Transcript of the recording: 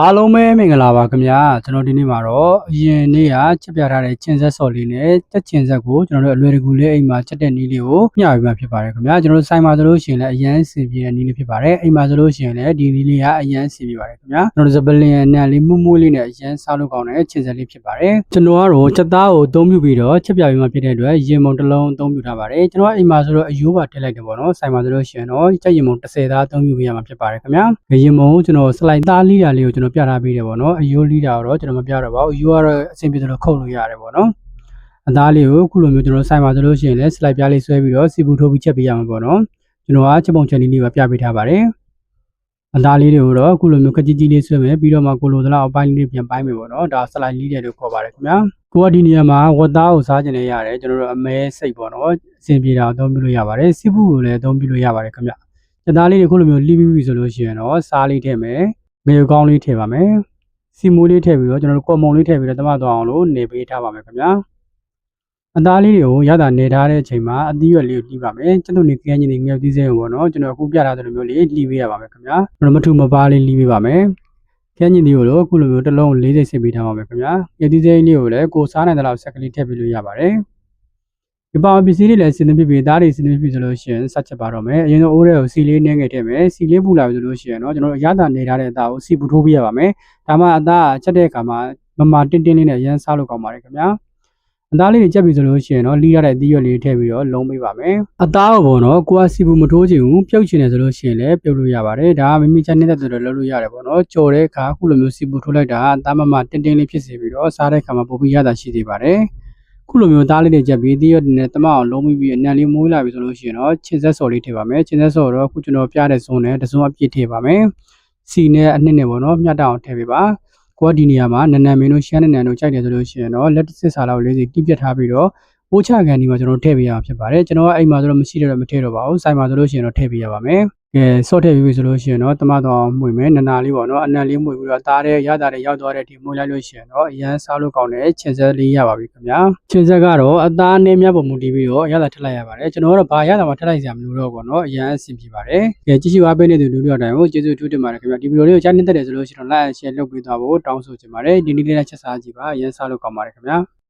အားလုံးပဲမင်္ဂလာပါခင်ဗျာကျွန်တော်ဒီနေ့မှာတော့အရင်နေ့ကချက်ပြထားတဲ့ချင်းဆက်စော်လေးနဲ့တက်ချင်းဆက်ကိုကျွန်တော်တို့အလွယ်တကူလေးအိမ်မှာချက်တဲ့နည်းလေးကိုမျှပြီးမှဖြစ်ပါတယ်ခင်ဗျာကျွန်တော်တို့ဆိုင်မှာဆိုလို့ရှိရင်လည်းအရန်စင်ပြေတဲ့နည်းလေးဖြစ်ပါတယ်အိမ်မှာဆိုလို့ရှိရင်လည်းဒီနည်းလေးကအရန်စင်ပြေပါတယ်ခင်ဗျာကျွန်တော်တို့စပလင်နဲ့လေးမှုမှုလေးနဲ့အရန်စားလို့ကောင်းတဲ့ချင်းဆက်လေးဖြစ်ပါတယ်ကျွန်တော်ကတော့ချက်သားကိုအသုံးပြုပြီးတော့ချက်ပြပြီးမှဖြစ်တဲ့အတွက်ရင်မုံတစ်လုံးအသုံးပြုထားပါတယ်ကျွန်တော်ကအိမ်မှာဆိုတော့အယိုးပါထည့်လိုက်တယ်ပေါ့နော်ဆိုင်မှာဆိုလို့ရှိရင်တော့ချက်ရင်မုံ30သားအသုံးပြုပေးရမှာဖြစ်ပါတယ်ခင်ဗျာရင်မုံကိုကျွန်တော်စလိုက်သားလီတာလေးကိုကျွန်တော်ပြထားပေးတယ်ပေါ့နော်နော်အယိုးလီတာတော့ကျွန်တော်မပြတော့ပါဘူးအယိုးကတော့အဆင်ပြေသလိုခုတ်လို့ရတယ်ပေါ့နော်အသားလေးကိုအခုလိုမျိုးကျွန်တော်စိုက်ပါဆိုလို့ရှိရင်လည်းစလိုက်ပြားလေးဆွဲပြီးတော့စီပူထိုးပြီးချက်ပေးရမှာပေါ့နော်ကျွန်တော်ကချက်ပုံချက်နည်းလေးပါပြပေးထားပါတယ်အသားလေးတွေကိုတော့အခုလိုမျိုးခကြီးကြီးလေးဆွဲမယ်ပြီးတော့မှကိုလိုသလောက်အပိုင်းလေးပြန်ပိုင်းမယ်ပေါ့နော်ဒါစလိုက်လီတယ်လို့ခေါ်ပါတယ်ခင်ဗျာကိုကဒီနေရာမှာဝတ်သားကိုစားကျင်နေရတယ်ကျွန်တော်တို့အမဲစိတ်ပေါ့နော်အဆင်ပြေတာအသုံးပြုလို့ရပါတယ်စီပူကိုလည်းအသုံးပြုလို့ရပါတယ်ခင်ဗျာအသားလေးတွေအခုလိုမျိုးလှီးပြီးပြီဆိုလို့ရှိရင်တော့စားလေးထည့်မယ် ငရုတ်ကောင်းလေးထည့်ပါမယ်စီမိုးလေးထည့်ပြီးတော့ကျွန်တော်တို့ကော်မုံလေးထည့်ပြီးတော့တမတ်သွားအောင်လို့နေပေးထားပါမယ်ခင်ဗျာအသားလေးတွေကိုရတာနေထားတဲ့အချိန်မှာအသီးရွက်လေးကိုလှီးပါမယ်ကျွန်တော်နေကဲချင်းနေငယ်သီးစင်းပေါ့နော်ကျွန်တော်အခုပြထားတဲ့လိုမျိုးလေးလှီးပေးရပါမယ်ခင်ဗျာကျွန်တော်မထူမပါလေးလှီးပေးပါမယ်ကဲညင်ဒီကိုတော့အခုလိုမျိုးတစ်လုံး40စစ်ပေးထားပါမယ်ခင်ဗျာငယ်သီးစင်းလေးကိုလည်းကိုစားနိုင်တဲ့လောက်ဆက်ကလေးထည့်ပေးလို့ရပါတယ် ဒီပါပစ္စည်းလေးလည်းစင်သပြပြသားတွေစင်သပြပြဆိုလို့ရှိရင်ဆက်ချက်ပါတော့မယ်အရင်ဆုံးအိုးတဲ့ကိုစီလေးနည်းငယ်ထည့်မယ်စီလေးပူလာပြီဆိုလို့ရှိရင်တော့ကျွန်တော်တို့ရတာနေထားတဲ့အသားကိုစီပူထိုးပေးရပါမယ်ဒါမှအသားချက်တဲ့အခါမှာမမတင်းတင်းလေးနဲ့ရမ်းစားလို့ကောင်းပါတယ်ခင်ဗျာအသားလေးတွေချက်ပြီဆိုလို့ရှိရင်တော့လီးရတဲ့အသီးရွက်လေးထည့်ပြီးတော့လုံးပေးပါမယ်အသားကိုပေါ့နော်ကိုကစီပူမထိုးချင်ဘူးပြုတ်ချင်တယ်ဆိုလို့ရှိရင်လည်းပြုတ်လို့ရပါတယ်ဒါကမိမိချက်နေတဲ့တူတူလုပ်လို့ရတယ်ပေါ့နော်ကြော်တဲ့အခါအခုလိုမျိုးစီပူထိုးလိုက်တာအသားမမတင်းတင်းလေးဖြစ်စေပြီးတော့စားတဲ့အခါမှာပိုပြီးရတာရှိသေးပါတယ် ခုလိုမျိုးသားလေးတွေချက်ပြီးသီးရွက်နဲ့တမအောင်လုံးပြီးအနံလေးမိုးလာပြီဆိုလို့ရှိရင်တော့ချင်းဆက်စော်လေးထည့်ပါမယ်ချင်းဆက်စော်တော့အခုကျွန်တော်ပြတဲ့ဇုံနဲ့တစုံအပြည့်ထည့်ပါမယ်စီနဲ့အနှစ်နဲ့ပေါ့နော်မြတ်တောင်ထည့်ပေးပါကိုကဒီနေရာမှာနန်နန်မင်းတို့ရှမ်းနန်နန်တို့ကြိုက်တယ်ဆိုလို့ရှိရင်တော့လက်စစ်စာလောက်လေးစီတိပြတ်ထားပြီးတော့ပိုးချကန်ဒီမှာကျွန်တော်ထည့်ပေးရမှာဖြစ်ပါတယ်ကျွန်တော်ကအိမ်မှာဆိုတော့မရှိတော့မထည့်တော့ပါဘူးဆိုင်မှာဆိုလို့ရှိရင်တော့ထည့်ပေးရပါမယ် ကဲဆော့ထည့်ပြီးပြီဆိုလို့ရှိရင်တော့တမတော်မှွေမယ်နနာလေးပေါ့နော်အနံလေးမှွေပြီးတော့သားတဲ့ရတာတဲ့ရောက်သွားတဲ့ဒီမှွေလိုက်လို့ရှိရင်တော့အရန်စားလို့ကောင်းတဲ့ချင်ဆက်လေးရပါပြီခင်ဗျာချင်ဆက်ကတော့အသားနဲ့မြတ်ပုံမူတည်ပြီးတော့ရတာထည့်လိုက်ရပါတယ်ကျွန်တော်ကတော့ဘာရတာမှထည့်လိုက်စရာမလိုတော့ပေါ့နော်အရန်အဆင်ပြေပါတယ်ကဲကြည့်ရှုအားပေးနေတဲ့လူတွေအတိုင်းကိုကျေးဇူးထူးတင်ပါတယ်ခင်ဗျာဒီဗီဒီယိုလေးကိုကြားနေတတ်တယ်ဆိုလို့ရှိရင်တော့ like and share လုပ်ပေးသွားဖို့တောင်းဆိုချင်ပါတယ်ဒီနေ့လေးနဲ့ချက်စားကြည့်ပါအရန်စားလို့ကောင်းပါတယ်ခင်ဗျာ